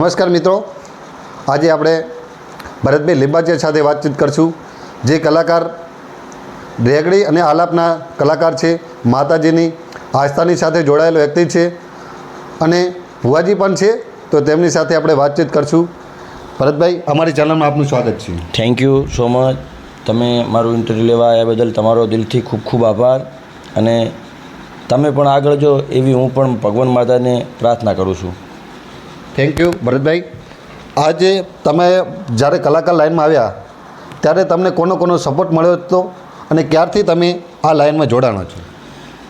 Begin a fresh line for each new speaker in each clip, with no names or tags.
નમસ્કાર મિત્રો. આજે આપણે ભરતભાઈ લીંબાચિયા સાથે વાતચીત કરશું. જે કલાકાર રેગડી અને આલાપના કલાકાર છે, માતાજીની આસ્થાની સાથે જોડાયેલો વ્યક્તિ છે અને ભુવાજી પણ છે, તો તેમની સાથે આપણે વાતચીત કરશું. ભરતભાઈ, અમારી ચેનલમાં આપનું સ્વાગત છે.
થેન્ક યુ સો મચ તમે મારું ઇન્ટરવ્યૂ લેવા આવ્યા બદલ તમારો દિલથી ખૂબ ખૂબ આભાર. અને તમે પણ આગળ જો એવી હું પણ ભગવાન માતાને પ્રાર્થના કરું છું.
Thank you Bharatbhai. આજે તમે જ્યારે કલાકાર લાઈનમાં આવ્યા, ત્યારે તમને કોનો કોનો સપોર્ટ મળ્યો હતો અને ક્યારથી તમે આ લાઇનમાં જોડાણો છો?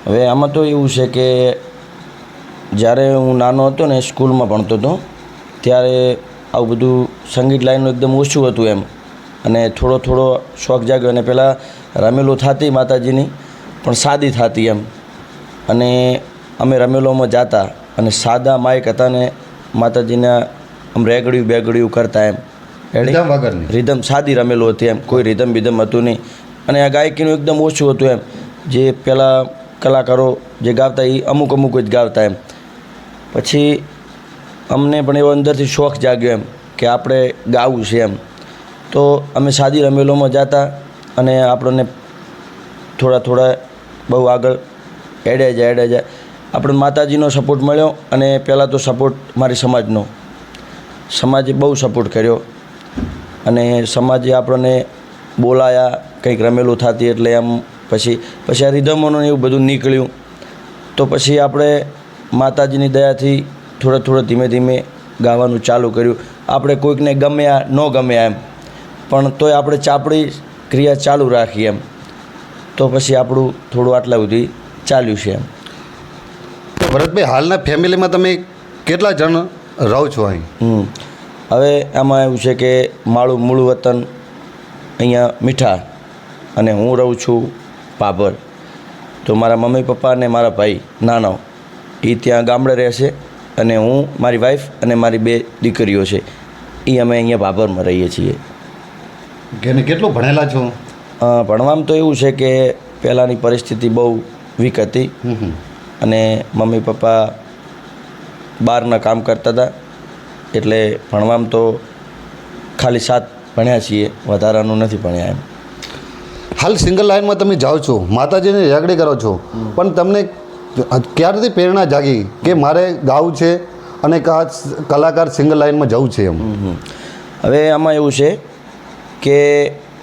હવે આમાં તો એવું છે કે જ્યારે હું નાનો હતો ને સ્કૂલમાં ભણતો હતો, ત્યારે આવું બધું સંગીત લાઇનનું એકદમ ઓછું હતું એમ. અને થોડો થોડો શોખ જાગ્યો અને પહેલાં રમેલો થતી માતાજીની, પણ સાદી થતી એમ. અને અમે રમેલોમાં જાતા અને સાદા માઇક હતા ને માતાજીના આમ રેગડિયું બેગડિયું કરતા એમ?
રીધમ વગરની.
રિધમ સાદી રમેલું હતી એમ. કોઈ રિધમ બિધમ હતું નહીં. અને આ ગાયકીનું એકદમ ઓછું હતું એમ. જે પહેલાં કલાકારો જે ગાવતા એ અમુક અમુક જ ગાવતા એમ. પછી અમને પણ એવો અંદરથી શોખ જાગ્યો એમ કે આપણે ગાવું છે એમ. તો અમે સાદી રમેલોમાં જતા અને આપણને થોડા થોડા બહુ આગળ એડે જાય એડે જાય. આપણે માતાજીનો સપોર્ટ મળ્યો અને પહેલાં તો સપોર્ટ મારી સમાજનો. સમાજે બહુ સપોર્ટ કર્યો અને સમાજે આપણને બોલાયા, કંઈક રમેલું થતી એટલે એમ પછી પછી આ રિધમોનું એવું બધું નીકળ્યું. તો પછી આપણે માતાજીની દયાથી થોડા થોડા ધીમે ધીમે ગાવાનું ચાલુ કર્યું. આપણે કોઈકને ગમ્યા ન ગમ્યા એમ. પણ તોય આપણે ચાપડી ક્રિયા ચાલુ રાખી એમ. તો પછી આપણું થોડું આટલા સુધી ચાલ્યું છે એમ.
ભરતભાઈ હાલના ફેમિલીમાં તમે કેટલા જણ રહો છો અહીં?
હમ. હવે આમાં એવું છે કે મારું મૂળ વતન અહીંયા મીઠા અને હું રહું છું પાભર તો મારા મમ્મી પપ્પા અને મારા ભાઈ નાનો એ ત્યાં ગામડે રહેશે અને હું મારી વાઈફ અને મારી બે દીકરીઓ છે. એ અમે અહીંયા ભાભરમાં રહીએ છીએ.
કેને કેટલું ભણેલા છો?
ભણવામાં તો એવું છે કે પહેલાંની પરિસ્થિતિ બહુ વીક હતી. અને મમ્મી પપ્પા બહારના કામ કરતા હતા. એટલે ભણવામાં તો ખાલી સાત ભણ્યા છીએ વધારાનું નથી ભણ્યા એમ.
હાલ સિંગલ લાઈનમાં તમે જાઓ છો માતાજીની રેગડી કરો છો પણ તમને ક્યારથી પ્રેરણા જાગી કે મારે ગાવું છે અને કા કલાકાર સિંગલ લાઈનમાં જવું છે એમ?
હવે આમાં એવું છે કે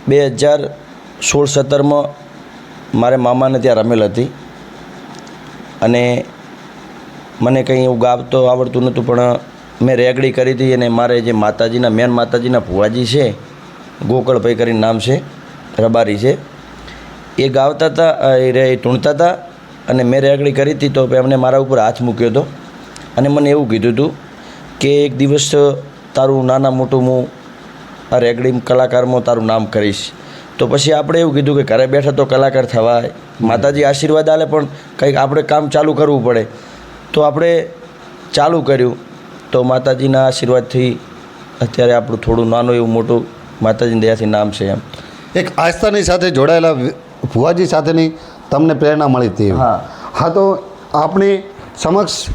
બે હજાર સોળ સત્તરમાં મારે મામાને ત્યાં રમેલ હતી. અને મને કંઈ એવું ગાવતો આવડતું નહોતું, પણ મેં રેગડી કરી હતી અને મારે જે માતાજીના, મેન માતાજીના ભુવાજી છે ગોકળભાઈ કરીને નામ છે, રબારી છે, એ ગાવતા હતા એ ટૂણતા હતા અને મેં રેગડી કરી હતી તો એમને મારા ઉપર હાથ મૂક્યો હતો. અને મને એવું કીધું હતું કે એક દિવસ તારું નાના મોટું હું આ રેગડી કલાકારમાં તારું નામ કરીશ. તો પછી આપણે એવું કીધું કે ઘરે બેઠા તો કલાકાર થવાય. માતાજી આશીર્વાદ આલે પણ કંઈક આપણે કામ ચાલુ કરવું પડે. તો આપણે ચાલુ કર્યું. તો માતાજીના આશીર્વાદથી અત્યારે આપણું થોડું નાનું એવું મોટું માતાજીની દયાથી નામ છે એમ.
એક આસ્થાની સાથે જોડાયેલા ભુવાજી સાથેની તમને પ્રેરણા મળી હતી.
હા.
હા તો આપણી સમક્ષ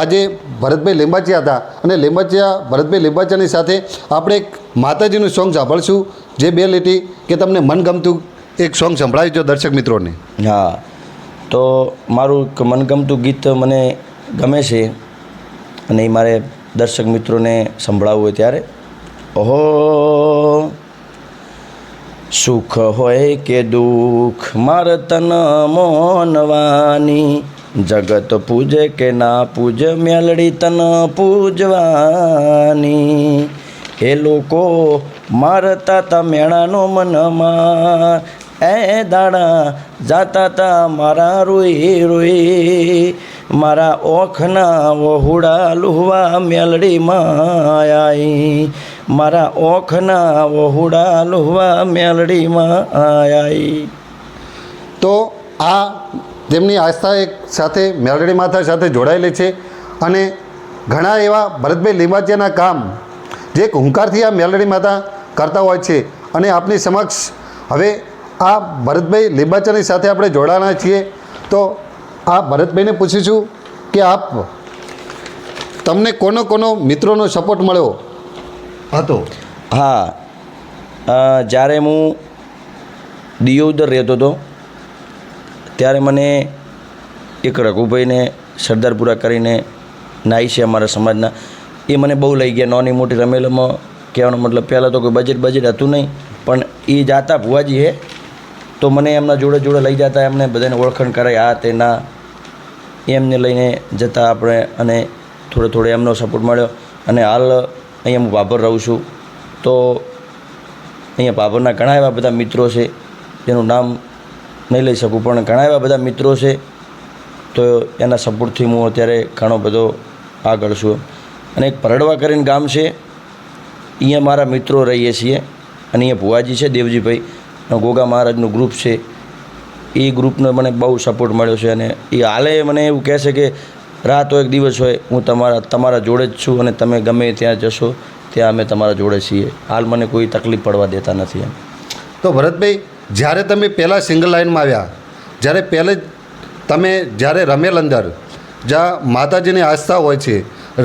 આજે ભરતભાઈ લીંબાચિયા હતા અને લીંબાચિયા, ભરતભાઈ લીંબાચિયાની સાથે આપણે એક માતાજીનું સોંગ સાંભળશું. જે બે લીટી કે તમને મનગમતું એક સોંગ સંભળાવી દો દર્શક મિત્રોને.
હા, તો મારું એક મનગમતું ગીત મને ગમે છે અને એ મારે દર્શક મિત્રોને સંભળાવવું હોય ત્યારે. ઓહો, સુખ હોય કે દુઃખ, માર તન મોનવાની જગત પૂજે કે ના પૂજ મેલડી તન પૂજવાની. એ લોકો, મારતા તા મેળાનો મનમાં. એ દાડા જાતા તા મારા રોઈ રોઈ. મારા ઓખના વહુડા લુહવા મેલડી આયાઈ મારા ઓખના વહુડા લુહવા મેલડીમાં આયાઈ
તો આ તેમની આસ્થા એક સાથે મેલડી માતા સાથે જોડાયેલી છે અને ઘણા એવા ભરતભાઈ લીંબાચિયાના કામ જે એક હુંકારથી આ મેલડી માતા કરતા હોય છે અને આપની સમક્ષ હવે આ ભરતભાઈ લીંબાચિયાની સાથે આપણે જોડાણા છીએ. તો આ ભરતભાઈને પૂછીશું કે આપ તમને કોનો કોનો મિત્રોનો સપોર્ટ મળ્યો? હતો
હા. જ્યારે હું દિયોદર રહેતો હતો ત્યારે મને એક રઘુભાઈને સરદારપુરા કરીને નાઈ છે અમારા સમાજના. એ મને બહુ લઈ ગયા. નાની મોટી રમેલામાં કહેવાનો મતલબ પહેલાં તો કોઈ બજેટ બજેટ હતું નહીં, પણ એ જાતા ભુવાજી હે, તો મને એમના જોડે જોડે લઈ જતા, એમને બધાને ઓળખાણ કરાય, આ તે ના. એમને લઈને જતા આપણે અને થોડે થોડે એમનો સપોર્ટ મળ્યો. અને હાલ અહીંયા હું ભાભર રહું છું. તો અહીંયા ભાભરના ઘણા એવા બધા મિત્રો છે, જેનું નામ નહીં લઈ શકું. પણ ઘણા એવા બધા મિત્રો છે, તો એના સપોર્ટથી હું અત્યારે ઘણો બધો આગળ છું. અને એક પરડવા કરીને ગામ છે, અહીંયા મારા મિત્રો રહીએ છીએ. અને અહીંયા ભુવાજી છે, દેવજીભાઈ. ગોગા મહારાજનું ગ્રુપ છે. એ ગ્રુપનો મને બહુ સપોર્ટ મળ્યો છે અને એ હાલે મને એવું કહે છે કે રાત એક દિવસ હોય, હું તમારા તમારા જોડે જ છું અને તમે ગમે ત્યાં જશો, ત્યાં અમે તમારા જોડે છીએ. હાલ મને કોઈ તકલીફ પડવા દેતા નથી એમ.
તો ભરતભાઈ જ્યારે તમે પહેલાં સિંગલ લાઇનમાં આવ્યા જ્યારે પહેલે જ તમે જ્યારે રમેલ અંદર જ્યાં માતાજીની આસ્થા હોય છે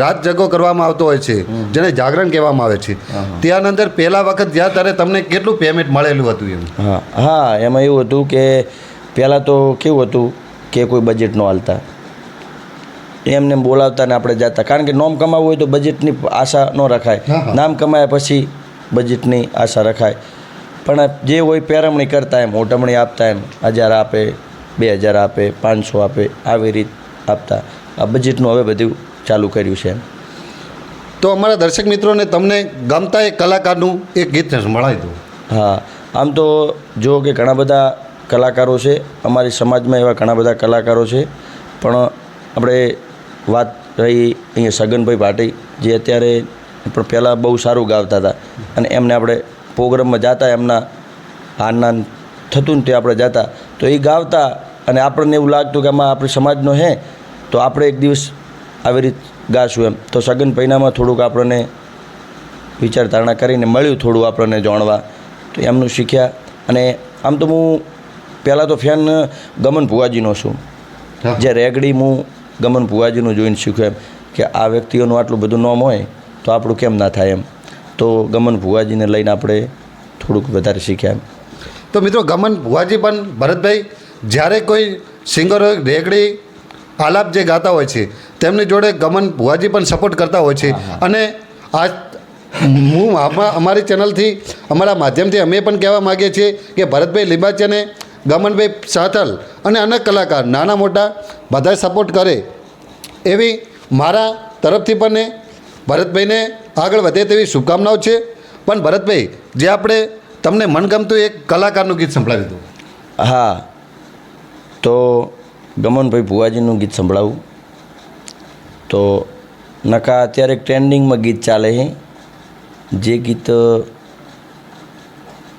રાત જગો કરવામાં આવતો હોય છે જેને જાગરણ કહેવામાં આવે છે ત્યાં અંદર પહેલા વખત જ્યાં ત્યારે તમને કેટલું પેમેન્ટ મળેલું હતું એમ?
હા હા એમાં એવું હતું કે પહેલાં તો કેવું હતું કે કોઈ બજેટ ન હાલતા. એમને એમ બોલાવતા ને આપણે જતા. કારણ કે નોમ કમાવવું હોય તો બજેટની આશા ન રખાય. નામ કમાયા પછી બજેટની આશા રખાય. પણ જે હોય પેરમણી કરતા એમ ઓટમણી આપતા એમ. હજાર આપે બે હજાર આપે પાંચસો આપે આવી રીત આપતા. આ બજેટનું હવે બધું ચાલુ કર્યું છે એમ.
તો અમારા દર્શક મિત્રોને તમને ગમતા એક કલાકારનું એક ગીત સંભળાવી દઉં.
હા આમ તો જો કે ઘણા બધા કલાકારો છે અમારી સમાજમાં એવા ઘણા બધા કલાકારો છે પણ આપણે વાત રહી અહીંયા સગનભાઈ ભાટી જે અત્યારે પણ પહેલાં બહુ સારું ગાવતા હતા અને એમને આપણે પ્રોગ્રામમાં જતા એમના આના થતું ને તે આપણે જતા. તો એ ગાવતા અને આપણને એવું લાગતું કે આમાં આપણે સમાજનો હે તો આપણે એક દિવસ આવી રીત ગાશું એમ. તો સગન પૈનામાં થોડુંક આપણને વિચાર ધારણા કરીને મળ્યું થોડું આપણને જાણવા. તો એમનું શીખ્યા. અને આમ તો હું પહેલાં તો ફેન ગમન ભુવાજીનો છું. જે રેગડી હું ગમન ભુવાજીનું જોઈને શીખ્યો એમ કે આ વ્યક્તિઓનું આટલું બધું નામ હોય તો આપણું કેમ ના થાય એમ. તો ગમન ભુવાજીને લઈને આપણે થોડુંક વધારે શીખ્યા
તો મિત્રો ગમન ભુવાજી પણ ભરતભાઈ જ્યારે કોઈ સિંગરો રેગડી આલાપ જે ગાતા હોય છે તેમની જોડે ગમન ભુવાજી પણ સપોર્ટ કરતા હોય છે. અને આ હું અમારી ચેનલથી અમારા માધ્યમથી અમે પણ કહેવા માગીએ છીએ કે ભરતભાઈ લીંબાચિયાને ગમનભાઈ સાથલ અને અનેક કલાકાર નાના મોટા બધા સપોર્ટ કરે. એવી મારા તરફથી પણ ભરતભાઈને આગળ વધે તેવી શુભકામનાઓ છે. પણ ભરતભાઈ જે આપણે તમને મનગમતું એક કલાકારનું ગીત સંભળાવી દઉં.
હા. તો ગમનભાઈ ભુવાજીનું ગીત સંભળાવું. તો નકા અત્યારે ટ્રેન્ડિંગમાં ગીત ચાલે છે જે ગીત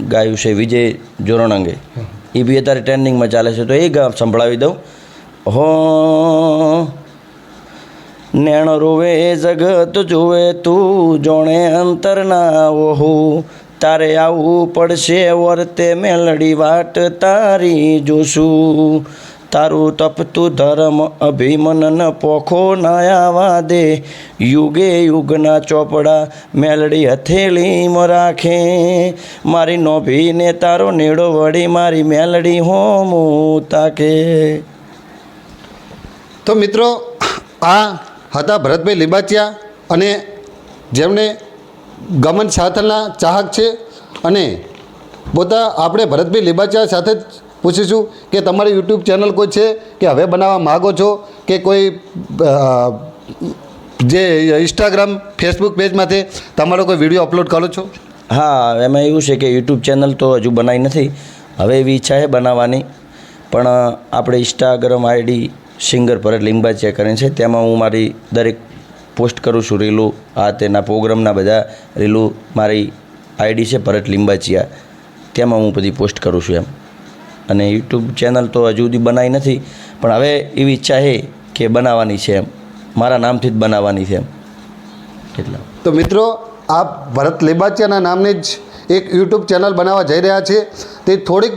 ગાયું છે વિજય જોરણંગે. એ બી અત્યારે ટ્રેન્ડિંગમાં ચાલે છે. તો એ સંભળાવી દઉં. હો નેણ રોવે જગત જુએ તું, જોણે અંતરના ઓહુ તારે આવવું પડશે વર્તે મેલડી વાટ તારી જોશું. તારું તપતું ધર્મ અભિમનન પોખો નાયાવા દે યુગે યુગના ચોપડા મેલડી હથેળીમાં રાખે. મારી નોભીને તારો નેડો વળી મારી મેલડી હોમું તાકે.
તો મિત્રો, આ હતા ભરતભાઈ લીબાચિયા અને જેમણે ગમન સાથલના ચાહક છે. અને પોતા આપણે ભરતભાઈ લીબાચિયા સાથે જ પૂછીશું કે તમારી યુટ્યુબ ચેનલ કોઈ છે કે હવે બનાવવા માગો છો કે કોઈ જે ઇન્સ્ટાગ્રામ, ફેસબુક પેજમાંથી તમારો કોઈ વીડિયો અપલોડ કરો છો?
હા, એમાં એવું છે કે યુટ્યુબ ચેનલ તો હજુ બનાવી નથી. હવે એવી ઈચ્છા છે બનાવવાની. પણ આપણે Instagram ID singer Bharat check કરીને છે. તેમાં હું મારી દરેક પોસ્ટ કરું છું રીલું, આ તેના પ્રોગ્રામના બધા રીલું મારી આઈડી છે ભરત લીંબાચિયા તેમાં હું બધી પોસ્ટ કરું છું એમ. અને યુટ્યુબ ચેનલ તો હજુ સુધી બનાવી નથી, પણ હવે એવી ઈચ્છા છે કે બનાવવાની છે એમ. મારા નામથી જ બનાવવાની છે એમ. એટલા.
તો મિત્રો, આપ ભરત લેબાચિયાના નામની જ એક યુટ્યુબ ચેનલ બનાવવા જઈ રહ્યા છે. તે થોડીક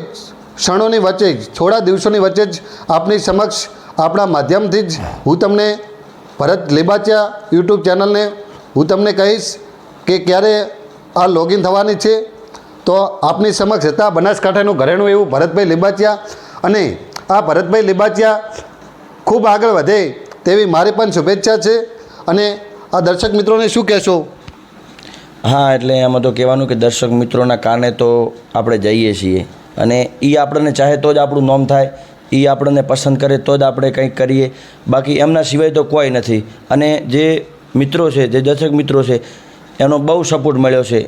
ક્ષણોની વચ્ચે થોડા દિવસોની વચ્ચે જ આપની સમક્ષ આપણા માધ્યમથી જ હું તમને ભરત લીબાચિયા યુટ્યુબ ચેનલને હું તમને કહીશ કે ક્યારે આ લોગિન થવાની છે, તો આપની સમક્ષ હતા બનાસકાંઠાનું ઘરેણું એવું ભરતભાઈ લીબાચિયા અને આ ભરતભાઈ લીબાચિયા ખૂબ આગળ વધે તેવી મારી પણ શુભેચ્છા છે અને આ દર્શક મિત્રોને શું કહેશો?
હા, એટલે એમાં તો કહેવાનું કે દર્શક મિત્રોના કારણે તો આપણે જઈએ છીએ અને એ આપણને ચાહે તો જ આપણું નોમ થાય. એ આપણને પસંદ કરે તો જ આપણે કંઈક કરીએ. બાકી એમના સિવાય તો કોઈ નથી. અને જે મિત્રો છે, જે દર્શક મિત્રો છે, એનો બહુ સપોર્ટ મળ્યો છે.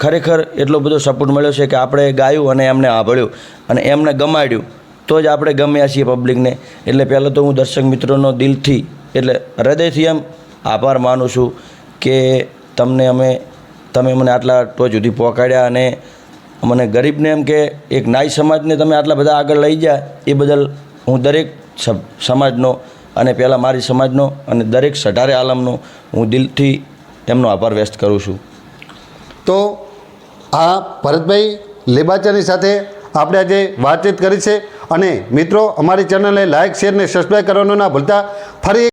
ખરેખર એટલો બધો સપોર્ટ મળ્યો છે કે આપણે ગાયું અને એમને સાંભળ્યું અને એમને ગમાડ્યું. તો જ આપણે ગમ્યા છીએ પબ્લિકને એટલે પહેલાં તો હું દર્શક મિત્રોનો દિલથી, એટલે હૃદયથી એમ આભાર માનું છું કે તમને અમે, તમે મને આટલા ટોચ સુધી પહોંચાડ્યા અને મને ગરીબને એમ કે એક નાઈ સમાજને તમે આટલા બધા આગળ લઈ ગયા એ બદલ હું દરેક સમાજનો અને પહેલાં મારી સમાજનો અને દરેક સઢારે આલમનો હું દિલથી એમનો આભાર વ્યક્ત કરું છું.
તો આ ભરતભાઈ લેબાચાની સાથે આપણે આજે વાતચીત કરી છે અને મિત્રો, અમારી ચેનલને લાઇક શેર ને સબસ્ક્રાઈબ કરવાનું ના ભૂલતા. ફરી